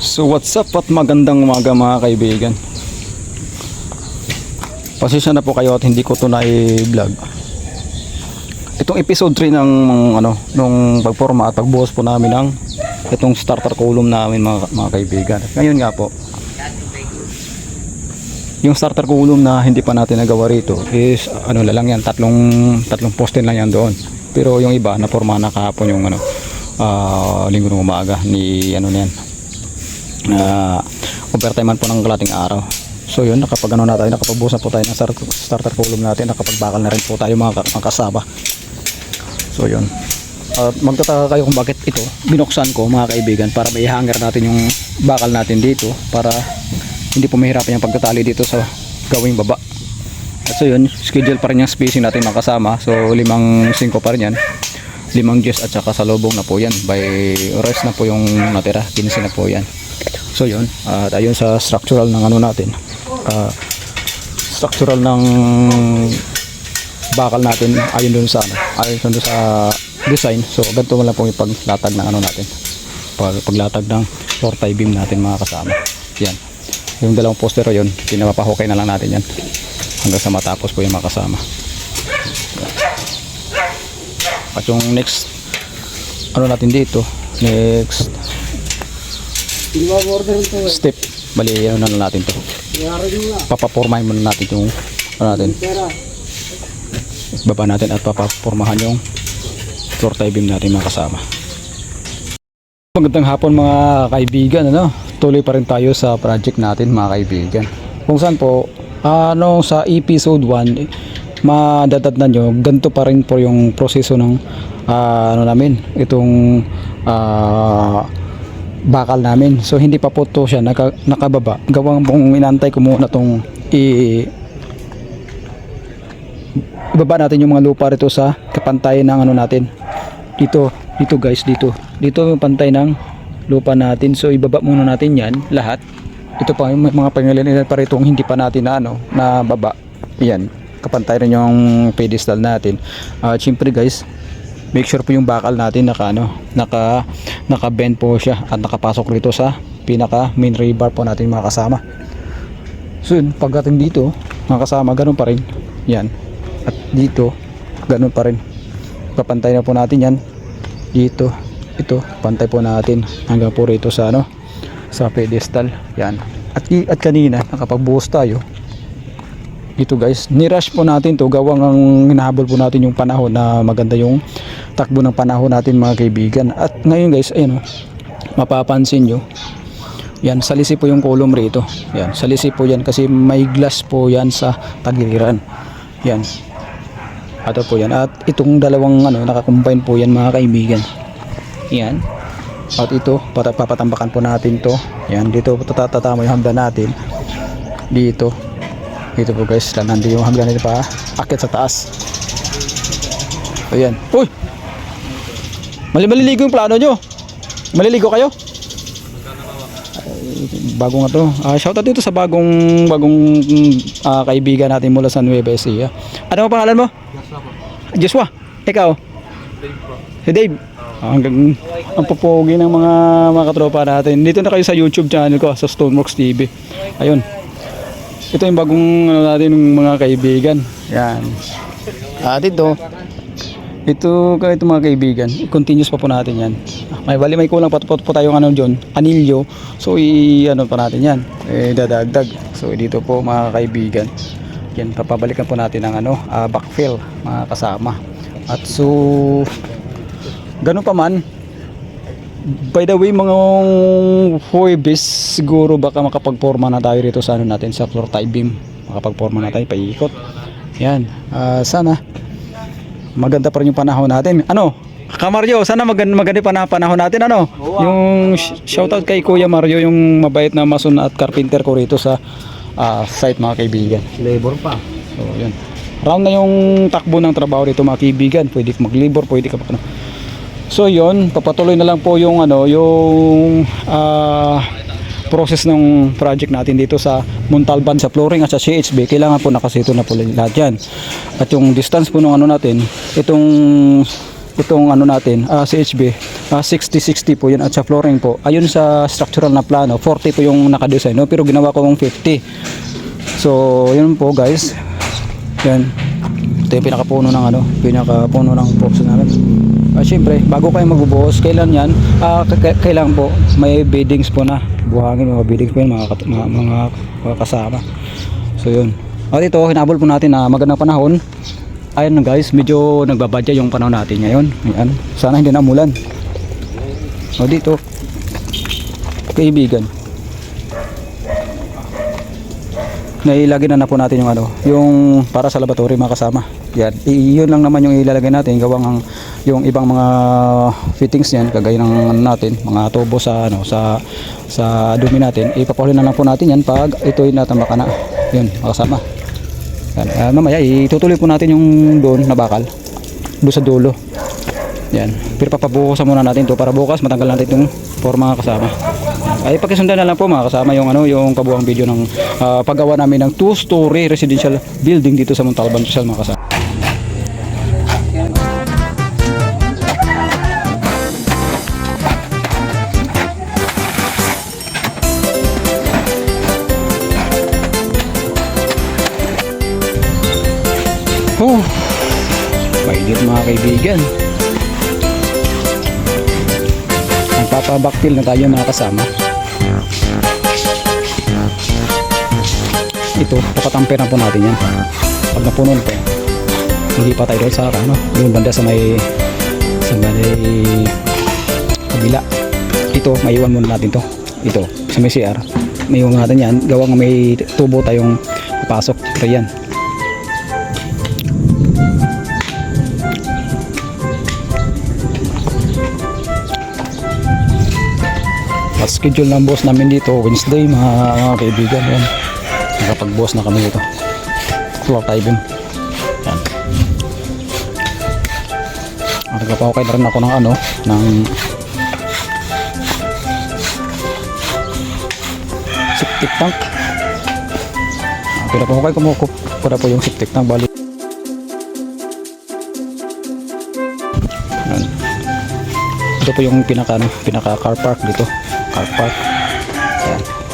So what's up at magandang umaga mga kaibigan? Pasensya na po kayo at hindi ko to na i-vlog Itong episode 3 ng ano, nung pagforma at pagbuhos po namin ng itong starter column namin mga, mga kaibigan. Ngayon nga po yung starter column na hindi pa natin nagawa rito is ano na lang yan tatlong tatlong poste lang yan doon. Pero yung iba na forma na kahapon yung ano ah, linggo ng umaga ni ano na yan uh, overtime po ng kalating araw. So yun nakapag ano na tayo nakapagbuhos na po tayo ng start- starter column natin nakapagbakal na rin po tayo mga, mga kasaba so yun. At magtataka kayo kung bakit ito binuksan ko mga kaibigan para may hanger natin yung bakal natin dito para hindi po mahirapan yung pagtatali dito sa gawing baba. At so yun schedule pa rin yung spacing natin makasama so limang 5 pa rin yan. Limang Diyos at saka sa lobong na po yan. By rest na po yung natira 15 na po yan so yun. At ayun sa structural ng ano natin ah, structural ng bakal natin ayun dun sa ano ayun dun sa design. So ganito lang po yung paglatag ng ano natin pag paglatag ng floor tie beam natin mga kasama. Yan. Yung dalawang poster yun pinapahukay na lang natin yan. Hanggang sa matapos po yung makasama at yung next ano natin dito next Ito eh. step. Bali ano na natin to. Papapormahin muna natin yung ano natin. Baba natin at papapormahan yung floor tie beam natin mga kasama. Magandang hapon mga kaibigan ano? Tuloy pa rin tayo sa project natin mga kaibigan. Kung saan po ano sa episode 1 madadad na nyo ganito pa rin po yung proseso ng ah, ano namin itong ah, bakal namin. So hindi pa po to siya naka, nakababa. Gawang pong inantay ko muna tong i ibaba natin yung mga lupa rito sa kapantayan ng ano natin. Dito dito guys dito. Dito yung pantay ng lupa natin. So ibaba muna natin yan lahat. Ito pa yung mga pangalan pa rito hindi pa natin na ano na baba yan kapantay rin yung pedestal natin. At syempre guys make sure po yung bakal natin naka ano naka naka bend po siya at nakapasok rito sa pinaka main rebar po natin mga kasama. So pagdating dito mga kasama ganun pa rin. Yan. At dito ganun pa rin. Papantay na po natin yan. Dito ito pantay po natin hanggang po rito sa ano sa pedestal. Yan. At, at kanina nakapagbuhos tayo. Dito guys nirush po natin to. Gawang ang hinahabol po natin yung panahon na maganda yung takbo ng panahon natin mga kaibigan. At ngayon guys ayun oh, mapapansin nyo. Yan salisi po yung column rito. Yan salisi po yan kasi may glass po yan sa tagiliran yan. Ato po yan. At itong dalawang ano nakakombine po yan mga kaibigan. Yan. At ito para papatambakan po natin to. Yan dito tatatama yung hagdan natin. Dito. Dito po guys nandito yung hagdan nito pa akit sa taas. Ayan. Uy mali maliligo yung plano nyo maliligo kayo bago nga to. Ah, shoutout dito sa bagong bagong ah, kaibigan natin mula sa Nueva Ecija. Ano ang pangalan mo? Joshua. Ikaw? Si Dave. Ah, hanggang ang pupogi ng mga mga katropa natin. Dito na kayo sa YouTube channel ko sa Stoneworks TV. Ayun. Ito yung bagong ano natin ng mga kaibigan. Yan. At ito, ito ito mga kaibigan, continuous pa po natin yan. May bali may kulang pa po, po tayong ano diyon, anilyo. So i ano pa natin yan, eh, dadagdag. So dito po mga kaibigan, yan papabalikan po natin ang ano, ah, backfill mga kasama. At so ganun pa man, By the way, mga Huwebes, siguro baka makapagporma na tayo rito sa ano natin, sa floor tie beam. Makapagporma na tayo, paikot. Yan, ah, sana maganda pa rin yung panahon natin. Ano? Kamaryo, sana maganda, maganda pa na panahon natin. Ano? Yung sh- shoutout kay Kuya Mario, yung mabait na mason at carpenter ko rito sa ah, site mga kaibigan. Labor pa. So, yun. Round na yung takbo ng trabaho dito mga kaibigan. Pwede ka mag-labor, pwede ka pa ano. So, yun. Papatuloy na lang po yung ano, yung ah, process ng project natin dito sa Montalban sa flooring at sa CHB. Kailangan po nakasito na po lahat yan. At yung distance po ng ano natin, itong itong ano natin, ah, CHB, ah, 60-60 po yan at sa flooring po. Ayun sa structural na plano, 40 po yung nakadesign, no? pero ginawa ko yung 50. So, yun po guys. Yan. Ito yung pinakapuno ng ano, pinakapuno ng post namin. Ah, syempre, bago kayo magbubuhos, kailan yan? K- kailan po may beddings po na. Buhangin mga beddings po yun, mga, mga, mga, mga kasama. So yun. At ito, hinabol po natin na magandang panahon. Ayun guys, medyo nagbabadya yung panahon natin ngayon. Ayan. Sana hindi na umulan. O dito, kaibigan. nailagay na na po natin yung ano, yung para sa laboratory mga kasama. Yan. I- yun lang naman yung ilalagay natin gawang ang yung ibang mga fittings niyan kagaya ng ano natin, mga tubo sa ano sa sa dumi natin. Ipapahuli na lang po natin yan pag ito ay natambaka na. Yun, mga kasama. Yan. Ah, mamaya itutuloy po natin yung doon na bakal. Doon sa dulo. Yan. Pero papabukasan muna natin to para bukas matanggal natin itong forma kasama. Ay pakisundan na lang po mga kasama yung ano yung kabuang video ng ah, paggawa namin ng two-story residential building dito sa Montalban Rizal mga kasama. Mga kaibigan. Magpapabaktil na tayo mga kasama. Ito, papatamper na po natin yan. Pag napuno na po. Hindi pa tayo sa ano, yung banda sa may sa may kabila. Ito, maiwan muna natin to. Ito, sa may CR. Maiwan natin yan. Gawang may tubo tayong papasok. Ito yan. At schedule ng boss namin dito Wednesday mga, mga kaibigan yan. Nakapag boss na kami dito. Floor diving. Yan. Nagpapakay na rin ako ng ano ng septic tank. Pinapakay ko mo ko para po yung septic tank bali. Ito po yung pinaka ano, pinaka car park dito. Car park. Yan.